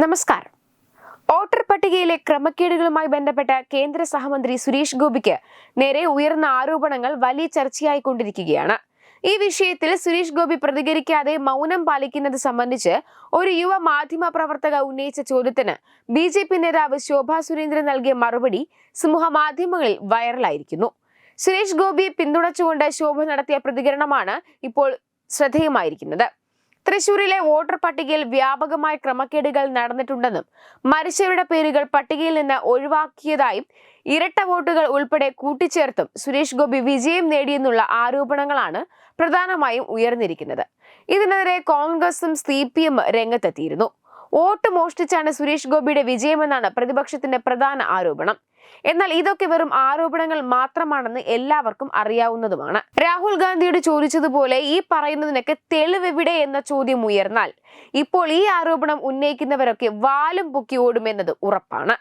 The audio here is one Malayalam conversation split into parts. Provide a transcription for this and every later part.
നമസ്കാരം. വോട്ടർ പട്ടികയിലെ ക്രമക്കേടുകളുമായി ബന്ധപ്പെട്ട കേന്ദ്ര സഹമന്ത്രി സുരേഷ് ഗോപിക്ക് നേരെ ഉയർന്ന ആരോപണങ്ങൾ വലിയ ചർച്ചയായിക്കൊണ്ടിരിക്കുകയാണ്. ഈ വിഷയത്തിൽ സുരേഷ് ഗോപി പ്രതികരിക്കാതെ മൗനം പാലിക്കുന്നത് സംബന്ധിച്ച് ഒരു യുവ മാധ്യമ പ്രവർത്തക ഉന്നയിച്ച ചോദ്യത്തിന് ബി ജെ പി നേതാവ് ശോഭാ സുരേന്ദ്രൻ നൽകിയ മറുപടി സമൂഹ മാധ്യമങ്ങളിൽ വൈറലായിരിക്കുന്നു. സുരേഷ് ഗോപിയെ പിന്തുണച്ചുകൊണ്ട് ശോഭ നടത്തിയ പ്രതികരണമാണ് ഇപ്പോൾ ശ്രദ്ധേയമായിരിക്കുന്നത്. തൃശൂരിലെ വോട്ടർ പട്ടികയിൽ വ്യാപകമായ ക്രമക്കേടുകൾ നടന്നിട്ടുണ്ടെന്നും മരിച്ചവരുടെ പേരുകൾ പട്ടികയിൽ നിന്ന് ഒഴിവാക്കിയതായും ഇരട്ട വോട്ടുകൾ ഉൾപ്പെടെ കൂട്ടിച്ചേർത്തും സുരേഷ് ഗോപി വിജയം നേടിയെന്നുള്ള ആരോപണങ്ങളാണ് പ്രധാനമായും ഉയർന്നിരിക്കുന്നത്. ഇതിനെതിരെ കോൺഗ്രസും സി പി എം രംഗത്തെത്തിയിരുന്നു. വോട്ട് മോഷ്ടിച്ചാണ് സുരേഷ് ഗോപിയുടെ വിജയമെന്നാണ് പ്രതിപക്ഷത്തിന്റെ പ്രധാന ആരോപണം. എന്നാൽ ഇതൊക്കെ വെറും ആരോപണങ്ങൾ മാത്രമാണെന്ന് എല്ലാവർക്കും അറിയാവുന്നതുമാണ്. രാഹുൽ ഗാന്ധിയോട് ചോദിച്ചതുപോലെ ഈ പറയുന്നതിനൊക്കെ തെളിവെവിടെ എന്ന ചോദ്യം ഉയർന്നാൽ ഇപ്പോൾ ഈ ആരോപണം ഉന്നയിക്കുന്നവരൊക്കെ വാലും പൊക്കി ഓടുമെന്നത് ഉറപ്പാണ്.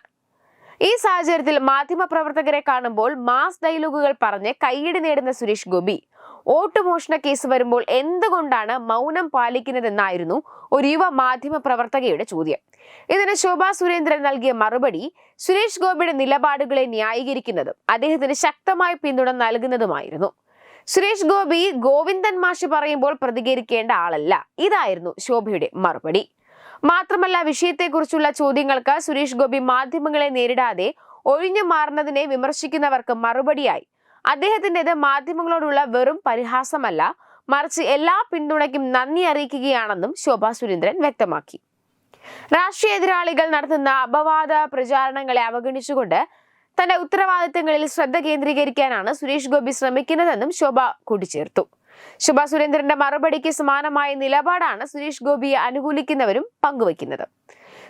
ഈ സാഹചര്യത്തിൽ മാധ്യമപ്രവർത്തകരെ കാണുമ്പോൾ മാസ് ഡയലോഗുകൾ പറഞ്ഞ് കൈയിടി നേടുന്ന സുരേഷ് ഗോപി വോട്ട് മോഷണ കേസ് വരുമ്പോൾ എന്തുകൊണ്ടാണ് മൗനം പാലിക്കുന്നതെന്നായിരുന്നു ഒരു യുവ മാധ്യമ പ്രവർത്തകയുടെ ചോദ്യം. ഇതിന് ശോഭാ സുരേന്ദ്രൻ നൽകിയ മറുപടി സുരേഷ് ഗോപിയുടെ നിലപാടുകളെ ന്യായീകരിക്കുന്നതും അദ്ദേഹത്തിന് ശക്തമായ പിന്തുണ നൽകുന്നതുമായിരുന്നു. സുരേഷ് ഗോപി ഗോവിന്ദൻ മാഷ് പറയുമ്പോൾ പ്രതികരിക്കേണ്ട ആളല്ല. ഇതായിരുന്നു ശോഭയുടെ മറുപടി. മാത്രമല്ല വിഷയത്തെക്കുറിച്ചുള്ള ചോദ്യങ്ങൾക്ക് സുരേഷ് ഗോപി മാധ്യമങ്ങളെ നേരിടാതെ ഒഴിഞ്ഞു മാറുന്നതിനെ വിമർശിക്കുന്നവർക്ക് മറുപടിയായി അദ്ദേഹത്തിന്റെത് മാധ്യമങ്ങളോടുള്ള വെറും പരിഹാസമല്ല. മറിച്ച് എല്ലാ പിന്തുണയ്ക്കും നന്ദി അറിയിക്കുകയാണെന്നും ശോഭാ സുരേന്ദ്രൻ വ്യക്തമാക്കി. രാഷ്ട്രീയ എതിരാളികൾ നടത്തുന്ന അപവാദ പ്രചാരണങ്ങളെ അവഗണിച്ചുകൊണ്ട് തന്റെ ഉത്തരവാദിത്തങ്ങളിൽ ശ്രദ്ധ കേന്ദ്രീകരിക്കാനാണ് സുരേഷ് ഗോപി ശ്രമിക്കുന്നതെന്നും ശോഭ കൂട്ടിച്ചേർത്തു. ശോഭ സുരേന്ദ്രന്റെ മറുപടിക്ക് സമാനമായ നിലപാടാണ് സുരേഷ് ഗോപിയെ അനുകൂലിക്കുന്നവരും പങ്കുവയ്ക്കുന്നത്.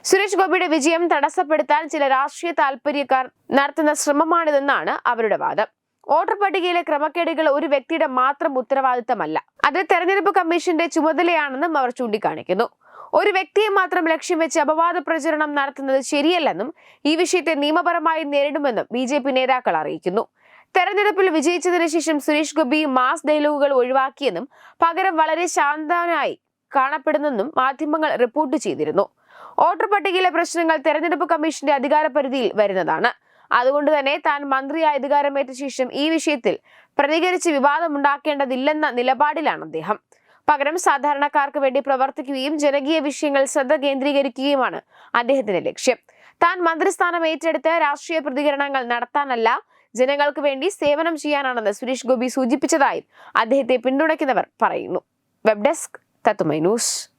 സുരേഷ് ഗോപിയുടെ വിജയം തടസ്സപ്പെടുത്താൻ ചില രാഷ്ട്രീയ താല്പര്യക്കാർ നടത്തുന്ന ശ്രമമാണിതെന്നാണ് അവരുടെ വാദം. വോട്ടർ പട്ടികയിലെ ക്രമക്കേടുകൾ ഒരു വ്യക്തിയുടെ മാത്രം ഉത്തരവാദിത്തമല്ല. അത് തെരഞ്ഞെടുപ്പ് കമ്മീഷന്റെ ചുമതലയാണെന്നും അവർ ചൂണ്ടിക്കാണിക്കുന്നു. ഒരു വ്യക്തിയെ മാത്രം ലക്ഷ്യം വെച്ച് അപവാദ പ്രചരണം നടത്തുന്നത് ശരിയല്ലെന്നും ഈ വിഷയത്തെ നിയമപരമായി നേരിടുമെന്നും ബി ജെ പി നേതാക്കൾ അറിയിക്കുന്നു. തെരഞ്ഞെടുപ്പിൽ വിജയിച്ചതിനു ശേഷം സുരേഷ് ഗോപി മാസ് ഡയലോഗുകൾ ഒഴിവാക്കിയെന്നും പകരം വളരെ ശാന്തനായി കാണപ്പെടുന്നെന്നും മാധ്യമങ്ങൾ റിപ്പോർട്ട് ചെയ്തിരുന്നു. വോട്ടർ പട്ടികയിലെ പ്രശ്നങ്ങൾ തെരഞ്ഞെടുപ്പ് കമ്മീഷന്റെ അധികാര പരിധിയിൽ വരുന്നതാണ്. അതുകൊണ്ട് തന്നെ താൻ മന്ത്രിയായി അധികാരമേറ്റ ശേഷം ഈ വിഷയത്തിൽ പ്രതികരിച്ച് വിവാദമുണ്ടാക്കേണ്ടതില്ലെന്ന നിലപാടിലാണ് അദ്ദേഹം. പകരം സാധാരണക്കാർക്ക് വേണ്ടി പ്രവർത്തിക്കുകയും ജനകീയ വിഷയങ്ങൾ ശ്രദ്ധ കേന്ദ്രീകരിക്കുകയുമാണ് അദ്ദേഹത്തിന്റെ ലക്ഷ്യം. താൻ മന്ത്രിസ്ഥാനം ഏറ്റെടുത്ത് രാഷ്ട്രീയ പ്രതികരണങ്ങൾ നടത്താനല്ല ജനങ്ങൾക്ക് വേണ്ടി സേവനം ചെയ്യാനാണെന്ന് സുരേഷ് ഗോപി സൂചിപ്പിച്ചതായും അദ്ദേഹത്തെ പിന്തുണയ്ക്കുന്നവർ പറയുന്നു. Web desk Tatwamayi news.